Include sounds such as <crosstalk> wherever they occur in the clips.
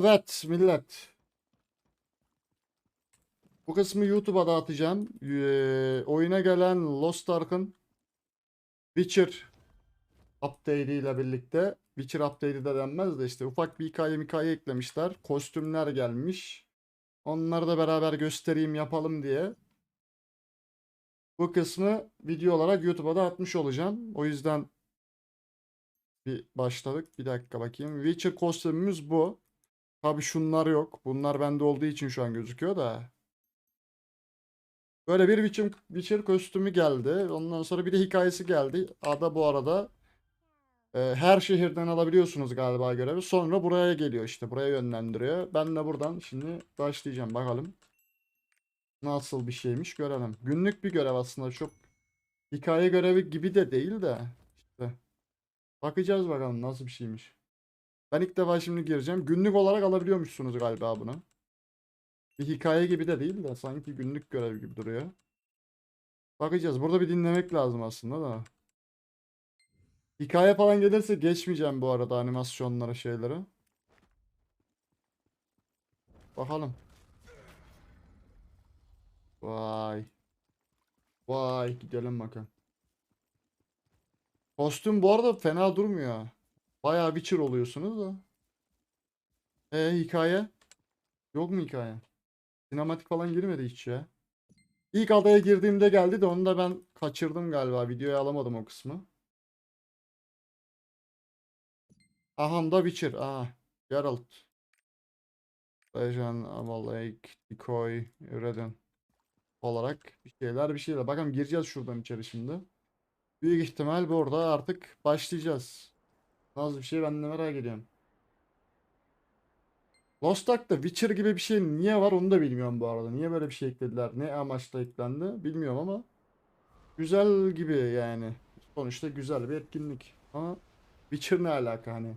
Evet millet. Bu kısmı YouTube'a dağıtacağım. Ee, oyuna gelen Lost Ark'ın Witcher update ile birlikte Witcher update'i de denmez de işte ufak bir hikaye hikaye eklemişler. Kostümler gelmiş. Onları da beraber göstereyim yapalım diye. Bu kısmı video olarak YouTube'a da atmış olacağım. O yüzden bir başladık. Bir dakika bakayım. Witcher kostümümüz bu. Tabii şunlar yok. Bunlar bende olduğu için şu an gözüküyor da. Böyle bir Witcher, Witcher kostümü geldi. Ondan sonra bir de hikayesi geldi. Ada bu arada e, her şehirden alabiliyorsunuz galiba görevi. Sonra buraya geliyor işte. Buraya yönlendiriyor. Ben de buradan şimdi başlayacağım. Bakalım. Nasıl bir şeymiş görelim. Günlük bir görev aslında. Çok hikaye görevi gibi de değil de. İşte. Bakacağız bakalım nasıl bir şeymiş. Ben ilk defa şimdi gireceğim. Günlük olarak alabiliyormuşsunuz galiba bunu. Bir hikaye gibi de değil de sanki günlük görev gibi duruyor. Bakacağız. Burada bir dinlemek lazım aslında da. Hikaye falan gelirse geçmeyeceğim bu arada animasyonlara şeyleri. Bakalım. Vay. Vay gidelim bakalım. Kostüm bu arada fena durmuyor. Bayağı Witcher oluyorsunuz da. E hikaye? Yok mu hikaye? Sinematik falan girmedi hiç ya. İlk adaya girdiğimde geldi de onu da ben kaçırdım galiba. Videoya alamadım o kısmı. Aha da Witcher. Aha. Geralt. Lejan, Amalek, Decoy, Redden olarak bir şeyler bir şeyler. Bakalım gireceğiz şuradan içeri şimdi. Büyük ihtimal burada artık başlayacağız. Nasıl bir şey ben de merak ediyorum. Lost Ark'ta Witcher gibi bir şey niye var onu da bilmiyorum bu arada. Niye böyle bir şey eklediler? Ne amaçla eklendi bilmiyorum ama güzel gibi yani. Sonuçta güzel bir etkinlik. Ama Witcher ne alaka hani?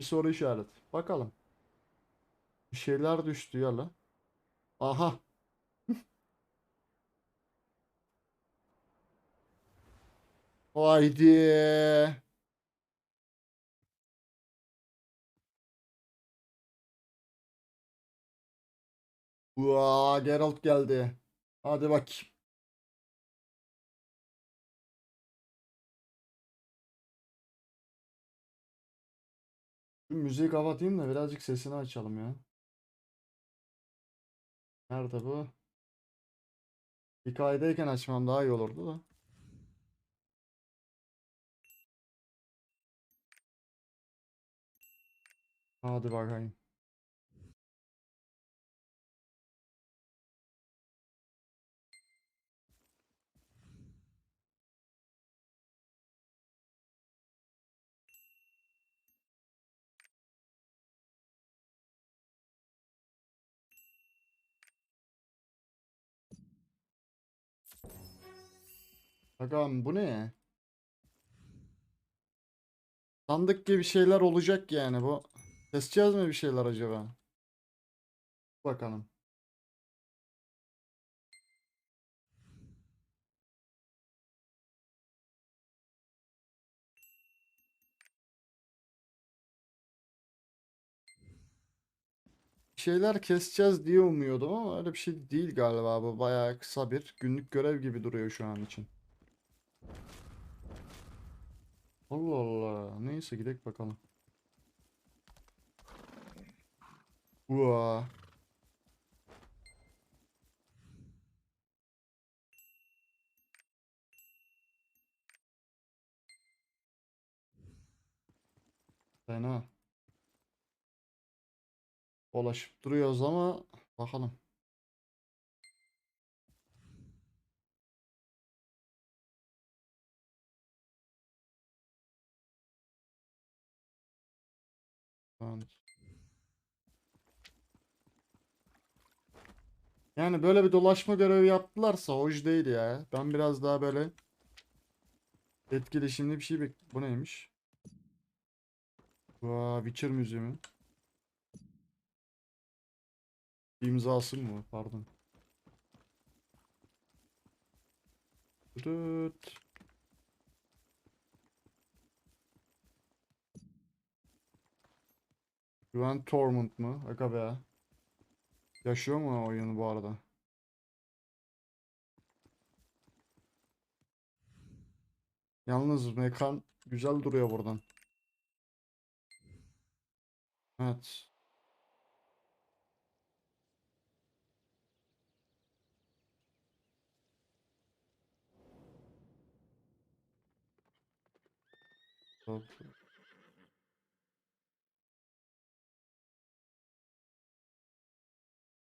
Bir soru işareti. Bakalım. Bir şeyler düştü ya la. Aha. <laughs> Haydi. Uaa, Geralt geldi. Hadi bakayım. Şu müziği kapatayım da birazcık sesini açalım ya. Nerede bu? Hikayedeyken açmam daha iyi olurdu da. Hadi bakayım. Bakalım bu ne? Sandık gibi şeyler olacak yani bu. Keseceğiz mi bir şeyler acaba? Bakalım. Şeyler keseceğiz diye umuyordum ama öyle bir şey değil galiba bu. Bayağı kısa bir günlük görev gibi duruyor şu an için. Allah Allah. Neyse gidelim bakalım. Ua. Fena. Dolaşıp duruyoruz ama bakalım. Yani böyle bir dolaşma görevi yaptılarsa hoş değil ya. Ben biraz daha böyle etkileşimli bir şey bek... Bu neymiş? Vaa Witcher müziği mi? İmzası mı? Pardon. Tüt. Güven Tormund mu? Aga. Yaşıyor mu oyunu bu arada? Yalnız mekan güzel duruyor buradan. Evet. Hop.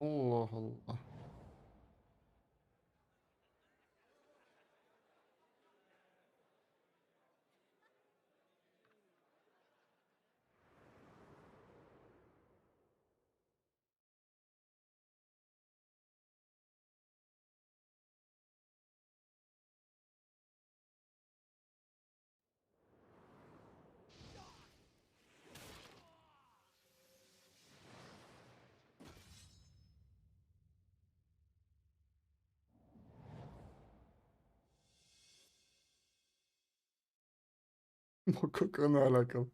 Allah Allah. <laughs> Mokoko alakalı?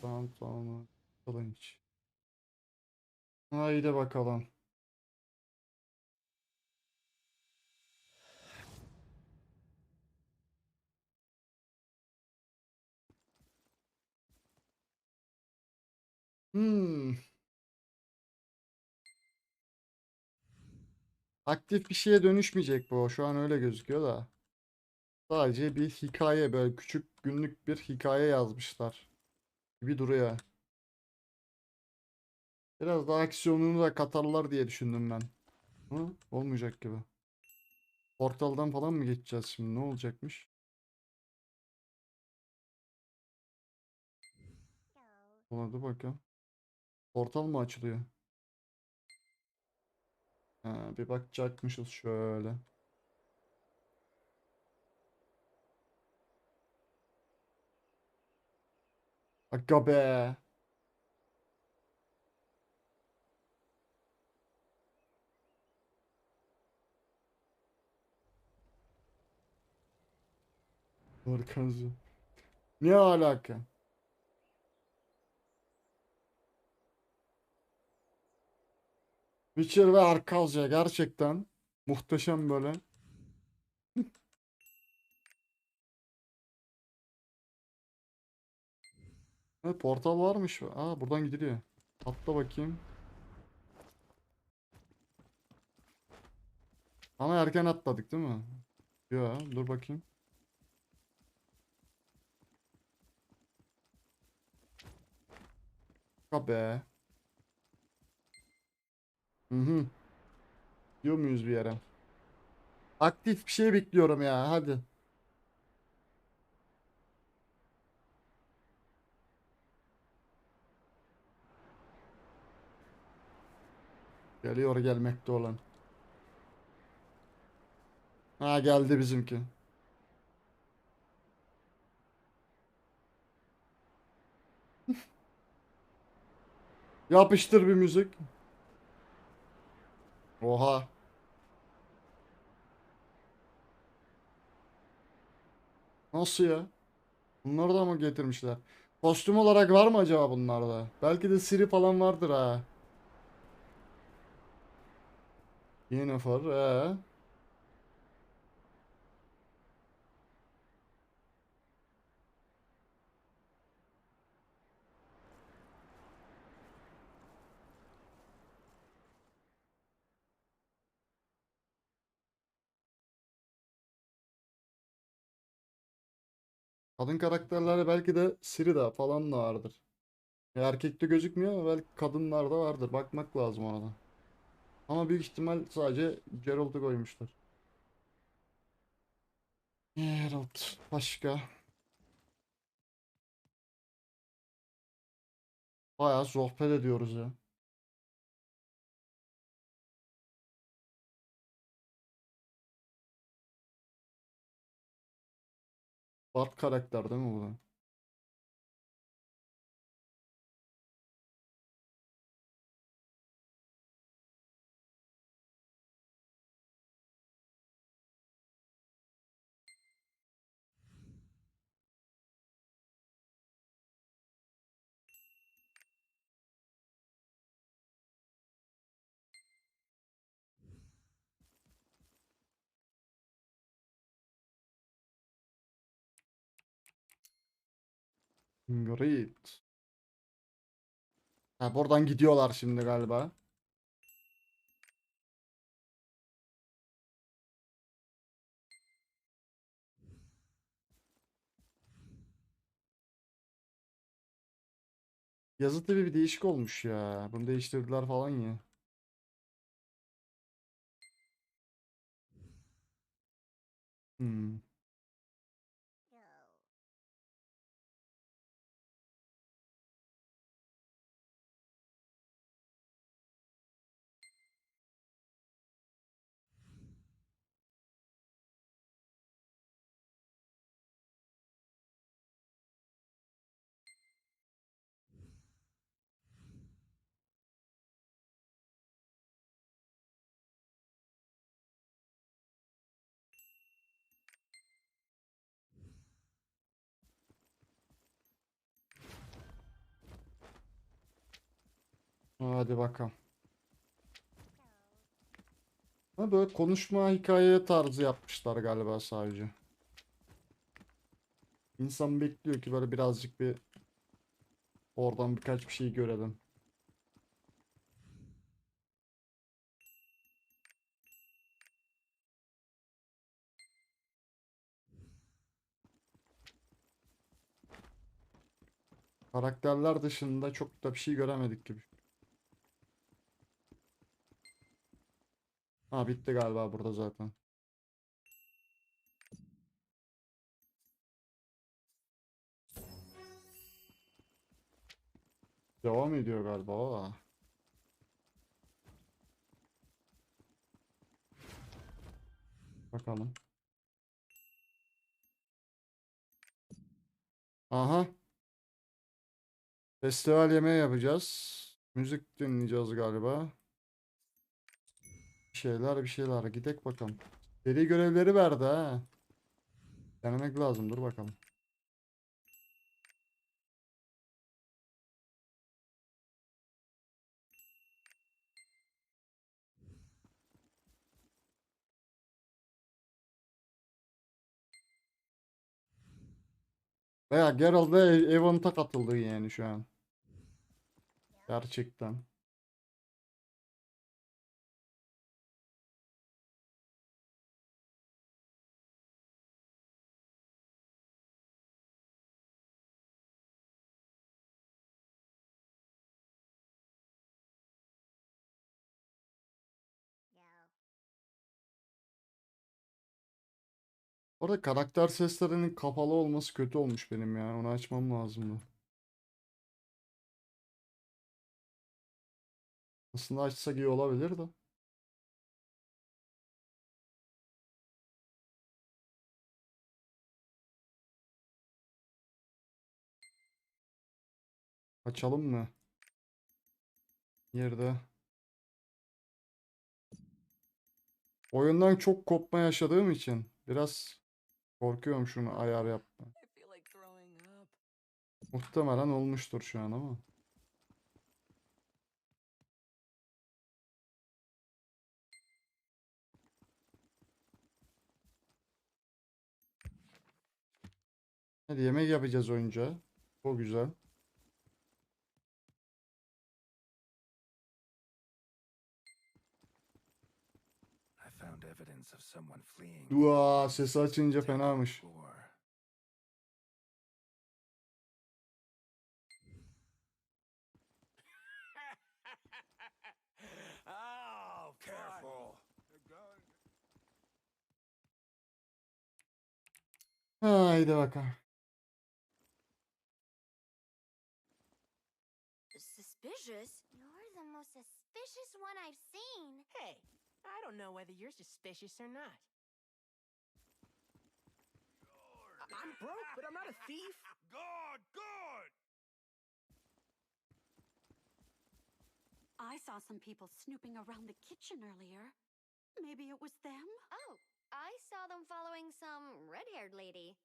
Tamam tamam. Kılınç. Haydi bakalım. Hmm. Aktif bir şeye dönüşmeyecek bu. Şu an öyle gözüküyor da. Sadece bir hikaye böyle küçük günlük bir hikaye yazmışlar. Gibi duruyor. Biraz daha aksiyonunu da katarlar diye düşündüm ben. Hı? Olmayacak gibi. Portaldan falan mı geçeceğiz şimdi? Ne olacakmış? Hadi bakalım. Portal mı açılıyor? Ha, bir bakacakmışız şöyle. Aga be. Arkanızı. Ne alaka? Witcher ve Arkazya gerçekten muhteşem böyle. <laughs> Evet portal varmış. Aa buradan gidiliyor. Atla bakayım. Ama erken atladık değil mi? Yo dur bakayım. Be. Hı hı. Diyor muyuz bir yere? Aktif bir şey bekliyorum ya. Hadi. Geliyor gelmekte olan. Ha geldi bizimki. <laughs> Yapıştır bir müzik. Oha. Nasıl ya? Bunları da mı getirmişler? Kostüm olarak var mı acaba bunlarda? Belki de Siri falan vardır ha. Yennefer, ee. Kadın karakterlerde belki de Siri de falan da vardır. Erkekte gözükmüyor ama belki kadınlarda vardır. Bakmak lazım ona da. Ama büyük ihtimal sadece Geralt'ı koymuşlar. Geralt. Başka. Bayağı sohbet ediyoruz ya. Bart karakter değil mi bu? Great. Ha buradan gidiyorlar şimdi galiba. Yazı tabi bir değişik olmuş ya. Bunu değiştirdiler falan ya. Hmm. Hadi bakalım. Ha böyle konuşma hikaye tarzı yapmışlar galiba sadece. İnsan bekliyor ki böyle birazcık bir oradan birkaç bir şey görelim. Karakterler dışında çok da bir şey göremedik gibi. Ha bitti galiba burada zaten. Devam ediyor galiba. Bakalım. Aha. Festival yemeği yapacağız. Müzik dinleyeceğiz galiba. Bir şeyler bir şeyler. Gidek bakalım. Deli görevleri verdi ha. Denemek lazım. Dur bakalım. Veya Geralt'da e- Event'a katıldı yani şu an. Gerçekten. Orada karakter seslerinin kapalı olması kötü olmuş benim ya. Onu açmam lazımdı. Aslında açsak iyi olabilir de. Açalım mı? Yerde. Oyundan çok kopma yaşadığım için biraz korkuyorum şunu ayar yapma. Muhtemelen olmuştur şu an ama. Hadi yemek yapacağız önce. O güzel. Dua sesi açınca fenamış. Before. oh, Careful. Haydi bakalım. Suspicious? You're the most suspicious one I've seen. Hey, I don't know whether you're suspicious or not. I'm broke, but I'm not a thief. <laughs> Good, good. I saw some people snooping around the kitchen earlier. Maybe it was them? Oh, I saw them following some red-haired lady.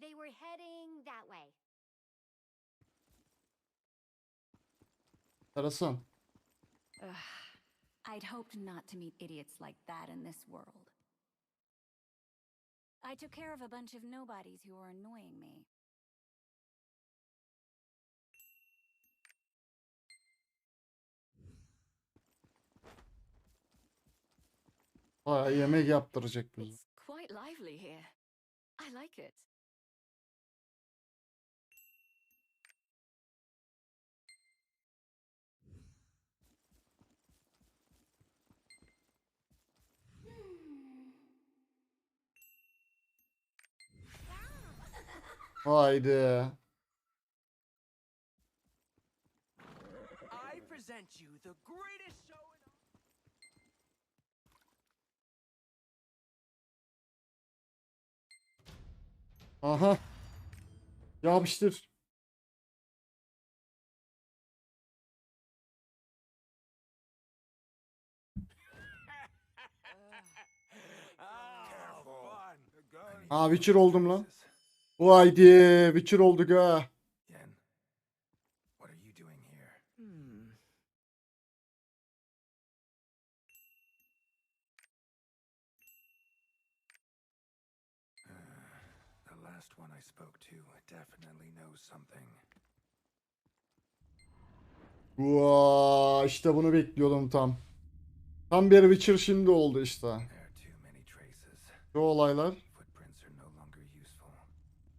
They were heading that way. Enteresan. Ugh. I'd hoped not to meet idiots like that in this world. I took care of a bunch of nobodies who were annoying me. Aa, yemek yaptıracak bizi. It's quite lively here. I like it. Haydi. I present you the greatest show in Aha. Yapıştır. <laughs> Aa more Witcher oldum lan. Haydi. Witcher olduk ha. Yen, what are you doing here? Hmm. The last one I spoke to definitely knows something. Vaa, işte bunu bekliyordum tam. Tam bir Witcher şimdi oldu işte. Bu olaylar.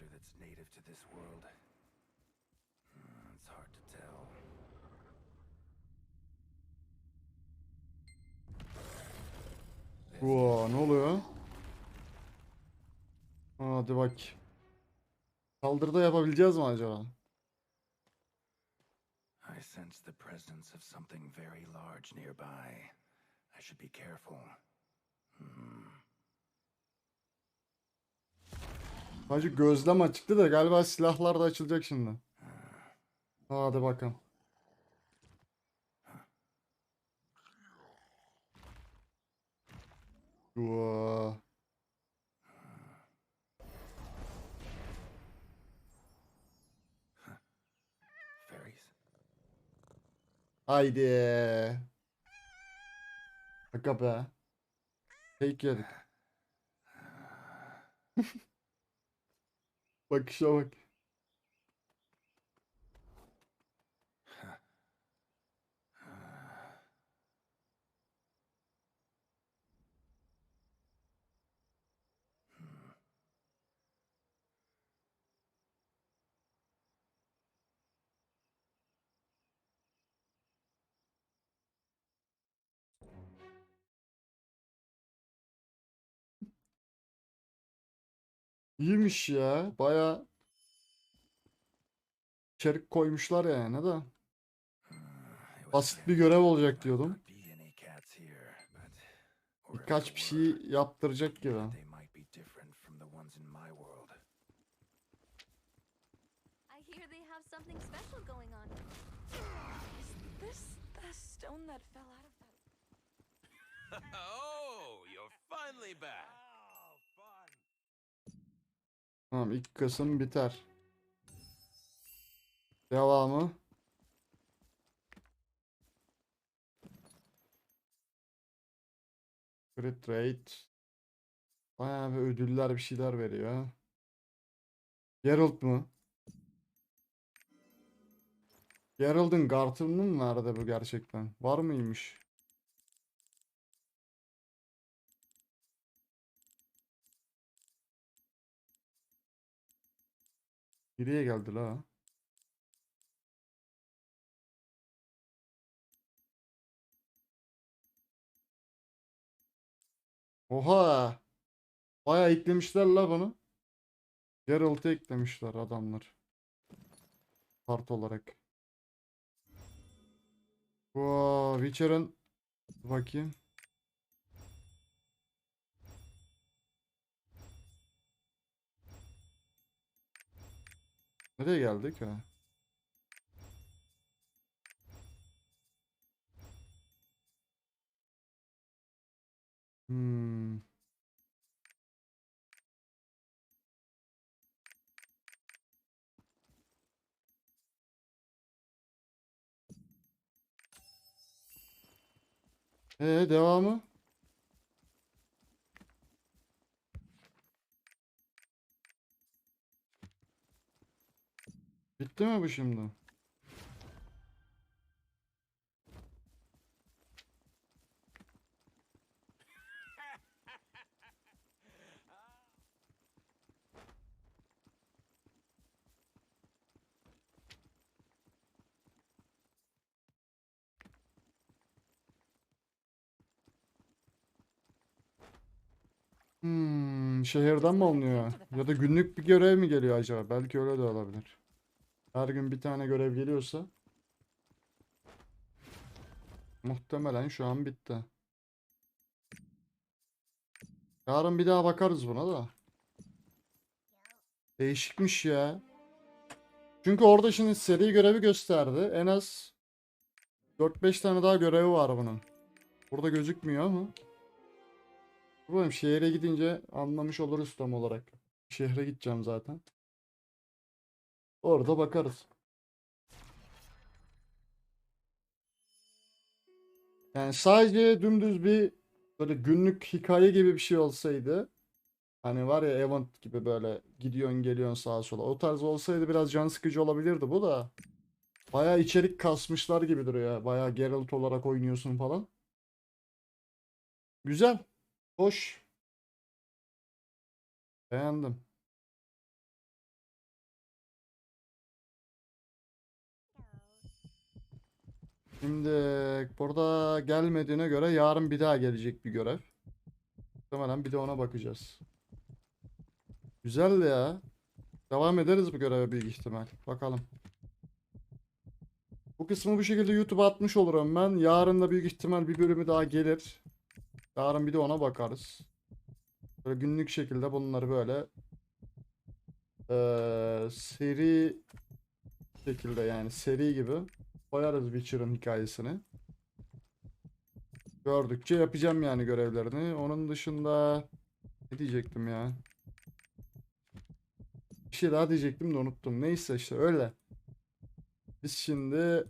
monster that's native to this world? Hmm, it's hard to tell. Vaa, ne oluyor? Hadi bak. Saldırıda yapabileceğiz mi acaba? I sense the presence of something very large nearby. I should be careful. Hmm. Sadece gözlem açıktı da galiba silahlar da açılacak şimdi. Hadi bakalım. Fairies. Haydi. Şaka be. Yedik. <laughs> Bakışa bak. İyiymiş ya. Baya içerik koymuşlar yani da. Was Basit bir görev olacak diyordum. Birkaç bir şey yaptıracak gibi. They might be different from the ones in my world. I hear they have something special going on. Is this the stone that fell out of that? <laughs> oh, you're finally back. Tamam ilk kısım biter. Devamı. Crit rate. Bayağı bir ödüller bir şeyler veriyor. Geralt mı? Geralt'ın kartını mı nerede bu gerçekten? Var mıymış? Nereye geldi la? Oha! Bayağı eklemişler la bunu. Geralt'ı eklemişler adamlar. Kart olarak. Wow, Witcher'ın bakayım. Nereye geldik ha? Hmm. Ee devamı? Bitti mi bu şimdi? Hmm, şehirden mi alınıyor? Ya da günlük bir görev mi geliyor acaba? Belki öyle de olabilir. Her gün bir tane görev geliyorsa muhtemelen şu an bitti. Yarın bir daha bakarız buna da. Değişikmiş ya. Çünkü orada şimdi seri görevi gösterdi. En az 4-5 tane daha görevi var bunun. Burada gözükmüyor ama. Dur bakayım şehre gidince anlamış oluruz tam olarak. Şehre gideceğim zaten. Orada bakarız. Yani sadece dümdüz bir böyle günlük hikaye gibi bir şey olsaydı hani var ya event gibi böyle gidiyorsun geliyorsun sağa sola o tarz olsaydı biraz can sıkıcı olabilirdi bu da bayağı içerik kasmışlar gibi duruyor ya. Bayağı Geralt olarak oynuyorsun falan. Güzel. Hoş. Beğendim. Şimdi burada gelmediğine göre yarın bir daha gelecek bir görev. Muhtemelen bir de ona bakacağız. Güzel ya. Devam ederiz bu göreve büyük ihtimal. Bakalım. Bu kısmı bu şekilde YouTube'a atmış olurum ben. Yarın da büyük ihtimal bir bölümü daha gelir. Yarın bir de ona bakarız. Böyle günlük şekilde bunları böyle eee, seri şekilde yani seri gibi koyarız Witcher'ın hikayesini. Gördükçe yapacağım yani görevlerini. Onun dışında ne diyecektim ya? Bir şey daha diyecektim de unuttum. Neyse işte öyle. Biz şimdi